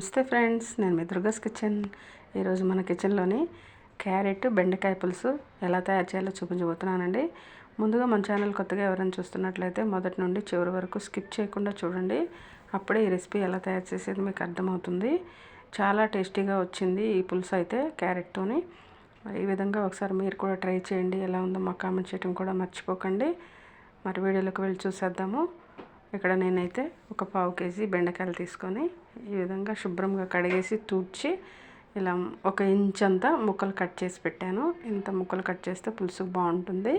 నమస్తే ఫ్రెండ్స్ నేను మీ దుర్గస్ కిచెన్. ఈరోజు మన కిచెన్లోని క్యారెట్ బెండకాయ పులుసు ఎలా తయారు చేయాలో చూపించబోతున్నానండి. ముందుగా మన ఛానల్ కొత్తగా ఎవరైనా చూస్తున్నట్లయితే మొదటి నుండి చివరి వరకు స్కిప్ చేయకుండా చూడండి. అప్పుడే ఈ రెసిపీ ఎలా తయారు చేసేది మీకు అర్థమవుతుంది. చాలా టేస్టీగా వచ్చింది ఈ పులుసు అయితే క్యారెట్తోని. ఈ విధంగా ఒకసారి మీరు కూడా ట్రై చేయండి ఎలా ఉందో మాకు కామెంట్ చేయడం కూడా మర్చిపోకండి. మరి వీడియోలోకి వెళ్ళి చూసేద్దాము. ఇక్కడ నేనైతే ఒక పావు కేజీ బెండకాయలు తీసుకొని ఈ విధంగా శుభ్రంగా కడిగేసి తూడ్చి ఇలా ఒక ఇంచ్ అంతా ముక్కలు కట్ చేసి పెట్టాను. ఇంత ముక్కలు కట్ చేస్తే పులుసు బాగుంటుంది.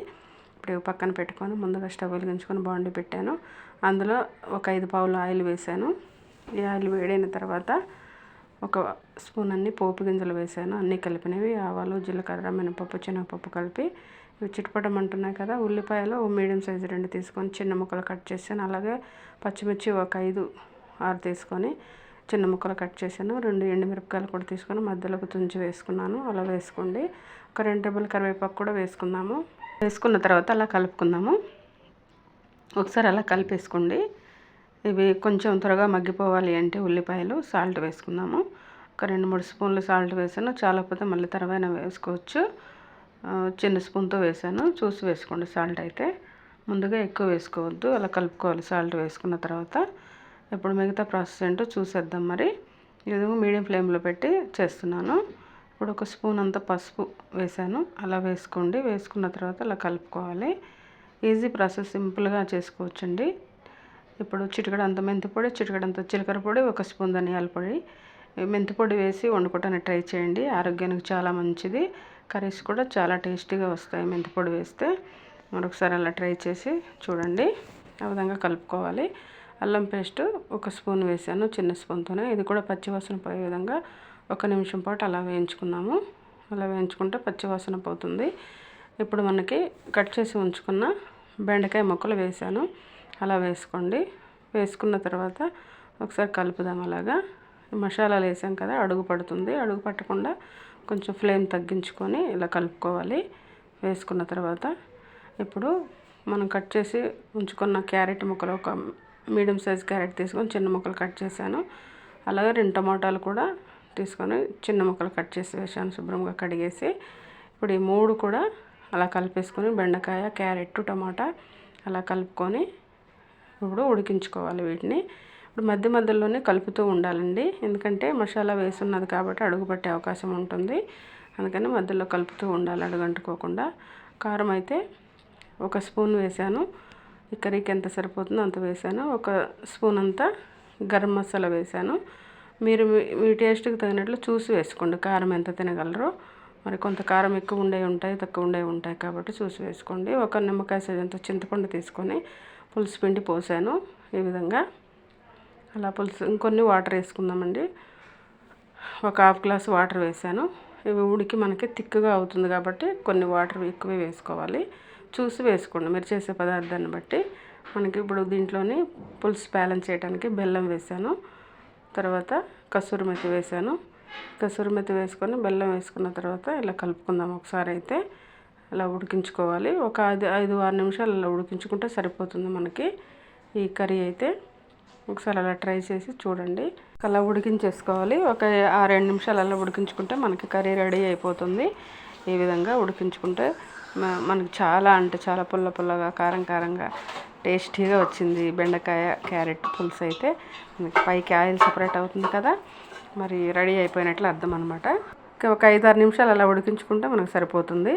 ఇప్పుడు పక్కన పెట్టుకొని ముందుగా స్టవ్ వెలిగించుకొని బాగుండి పెట్టాను. అందులో ఒక ఐదు పావులు ఆయిల్ వేసాను. ఈ ఆయిల్ వేడైన తర్వాత ఒక స్పూన్ అన్ని పోపు గింజలు వేసాను. అన్నీ కలిపినవి ఆవాలు జీలకర్ర మినపప్పు శనగపప్పు కలిపి. ఇవి చిటపటం అంటున్నాయి కదా ఉల్లిపాయలు మీడియం సైజు రెండు తీసుకొని చిన్న ముక్కలు కట్ చేశాను. అలాగే పచ్చిమిర్చి ఒక ఐదు ఆరు తీసుకొని చిన్న ముక్కలు కట్ చేశాను. రెండు ఎండుమిరపకాయలు కూడా తీసుకొని మధ్యలోకి తుంచి వేసుకున్నాను. అలా వేసుకోండి. ఒక రెండు టేబుల్ కరివేపాకు కూడా వేసుకున్నాము వేసుకున్న తర్వాత అలా కలుపుకుందాము. ఒకసారి అలా కలిపేసుకోండి. ఇవి కొంచెం త్వరగా మగ్గిపోవాలి అంటే ఉల్లిపాయలు సాల్ట్ వేసుకుందాము. ఒక రెండు మూడు స్పూన్లు సాల్ట్ వేసాను. చాలాపోతే మళ్ళీ తర్వాత వేసుకోవచ్చు. చిన్న స్పూన్తో వేసాను. చూసి వేసుకోండి సాల్ట్ అయితే. ముందుగా ఎక్కువ వేసుకోవద్దు. అలా కలుపుకోవాలి సాల్ట్ వేసుకున్న తర్వాత. ఇప్పుడు మిగతా ప్రాసెస్ ఏంటో చూసేద్దాం మరి. ఇది మీడియం ఫ్లేమ్లో పెట్టి చేస్తున్నాను. ఇప్పుడు ఒక స్పూన్ అంత పసుపు వేసాను అలా వేసుకోండి. వేసుకున్న తర్వాత అలా కలుపుకోవాలి. ఈజీ ప్రాసెస్ సింపుల్గా చేసుకోవచ్చండి. ఇప్పుడు చిటికడంత మెంతి పొడి చిటికడంత జీలకర్ర పొడి ఒక స్పూన్ ధనియాల పొడి. మెంతి పొడి వేసి వండుకోవటానికి ట్రై చేయండి. ఆరోగ్యానికి చాలా మంచిది. కర్రీస్ కూడా చాలా టేస్టీగా వస్తాయి మెంతి పొడి వేస్తే. మరొకసారి అలా ట్రై చేసి చూడండి. ఆ విధంగా కలుపుకోవాలి. అల్లం పేస్ట్ ఒక స్పూన్ వేసాను చిన్న స్పూన్తోనే. ఇది కూడా పచ్చివాసన పోయే విధంగా ఒక నిమిషం పాటు అలా వేయించుకున్నాము. అలా వేయించుకుంటే పచ్చివాసన పోతుంది. ఇప్పుడు మనకి కట్ చేసి ఉంచుకున్న బెండకాయ ముక్కలు వేసాను. అలా వేసుకోండి. వేసుకున్న తర్వాత ఒకసారి కలుపుదాం అలాగా. మసాలాలు వేసాం కదా అడుగు పడుతుంది. అడుగు పట్టకుండా కొంచెం ఫ్లేమ్ తగ్గించుకొని ఇలా కలుపుకోవాలి. వేసుకున్న తర్వాత ఇప్పుడు మనం కట్ చేసి ఉంచుకున్న క్యారెట్ ముక్కలు ఒక మీడియం సైజ్ క్యారెట్ తీసుకొని చిన్న ముక్కలు కట్ చేశాను. అలాగే రెండు టమాటాలు కూడా తీసుకొని చిన్న ముక్కలు కట్ చేసి వేసాను శుభ్రంగా కడిగేసి. ఇప్పుడు ఈ మూడు కూడా అలా కలిపేసుకొని బెండకాయ క్యారెట్ టమాటా అలా కలుపుకొని ఇప్పుడు ఉడికించుకోవాలి వీటిని. ఇప్పుడు మధ్య మధ్యలోనే కలుపుతూ ఉండాలండి. ఎందుకంటే మసాలా వేసున్నది కాబట్టి అడుగు పట్టే అవకాశం ఉంటుంది. అందుకని మధ్యలో కలుపుతూ ఉండాలి అడుగంటుకోకుండా. కారం అయితే ఒక స్పూన్ వేసాను ఈ కర్రీకి ఎంత సరిపోతుందో అంత వేసాను. ఒక స్పూన్ అంతా గరం మసాలా వేసాను. మీరు మీ టేస్ట్కి తగినట్లు చూసి వేసుకోండి. కారం ఎంత తినగలరో. మరి కొంత కారం ఎక్కువ ఉండే ఉంటాయి తక్కువ ఉండే ఉంటాయి కాబట్టి చూసి వేసుకోండి. ఒక నిమ్మకాయ సైజంత చింతపండు తీసుకొని పులుసు పిండి పోసాను ఈ విధంగా. అలా పులుసు ఇంకొన్ని వాటర్ వేసుకుందామండి. ఒక హాఫ్ గ్లాస్ వాటర్ వేసాను. ఇవి ఉడికి మనకి తిక్కుగా అవుతుంది కాబట్టి కొన్ని వాటర్ ఎక్కువే వేసుకోవాలి. చూసి వేసుకోండి. మీరు చేసే పదార్థాన్ని బట్టి మనకి ఇప్పుడు దీంట్లోని పులుసు బ్యాలెన్స్ చేయడానికి బెల్లం వేసాను. తర్వాత కసూరి మెత్తి వేసాను. కసూరి మెత్తి వేసుకొని బెల్లం వేసుకున్న తర్వాత ఇలా కలుపుకుందాం ఒకసారి అయితే. ఇలా ఉడికించుకోవాలి. ఒక ఐదు ఐదు ఆరు నిమిషాలు ఇలా ఉడికించుకుంటే సరిపోతుంది మనకి ఈ కర్రీ అయితే. ఒకసారి అలా ట్రై చేసి చూడండి. అలా ఉడికించేసుకోవాలి. ఒక ఆ రెండు నిమిషాలు అలా ఉడికించుకుంటే మనకి కర్రీ రెడీ అయిపోతుంది. ఈ విధంగా ఉడికించుకుంటే మనకు చాలా అంటే చాలా పుల్ల పుల్లగా కారం కారంగా టేస్టీగా వచ్చింది బెండకాయ క్యారెట్ పులుసు అయితే. పైకి ఆయిల్ సపరేట్ అవుతుంది కదా. మరి రెడీ అయిపోయినట్లు అర్థం అనమాట ఒక ఐదు ఆరు నిమిషాలు అలా ఉడికించుకుంటే మనకు సరిపోతుంది.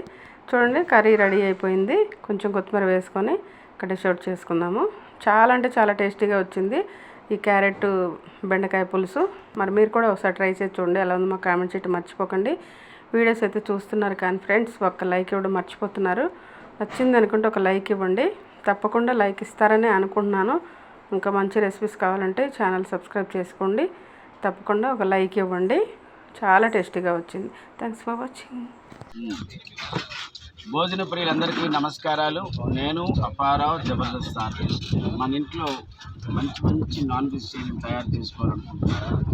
చూడండి కర్రీ రెడీ అయిపోయింది. కొంచెం కొత్తిమీర వేసుకొని డిష్ అవుట్ చేసుకుందాము. చాలా అంటే చాలా టేస్టీగా వచ్చింది ఈ క్యారెట్ బెండకాయ పులుసు. మరి మీరు కూడా ఒకసారి ట్రై చేసి చూడండి ఎలా ఉందో మాకు కామెంట్ చేయటం మర్చిపోకండి. వీడియోస్ అయితే చూస్తున్నారు కానీ ఫ్రెండ్స్ ఒక లైక్ ఇవ్వడం మర్చిపోతున్నారు. నచ్చింది అనుకుంటే ఒక లైక్ ఇవ్వండి. తప్పకుండా లైక్ ఇస్తారని అనుకుంటున్నాను. ఇంకా మంచి రెసిపీస్ కావాలంటే ఛానల్ సబ్స్క్రైబ్ చేసుకోండి. తప్పకుండా ఒక లైక్ ఇవ్వండి. చాలా టేస్టీగా వచ్చింది. Thanks for watching. భోజన ప్రియులందరికీ నమస్కారాలు. నేను అపారావు జబర్దస్త్ మన ఇంట్లో మంచి మంచి నాన్ వెజిటేరియన్ తయారు చేసుకోవాలనుకుంటున్నాను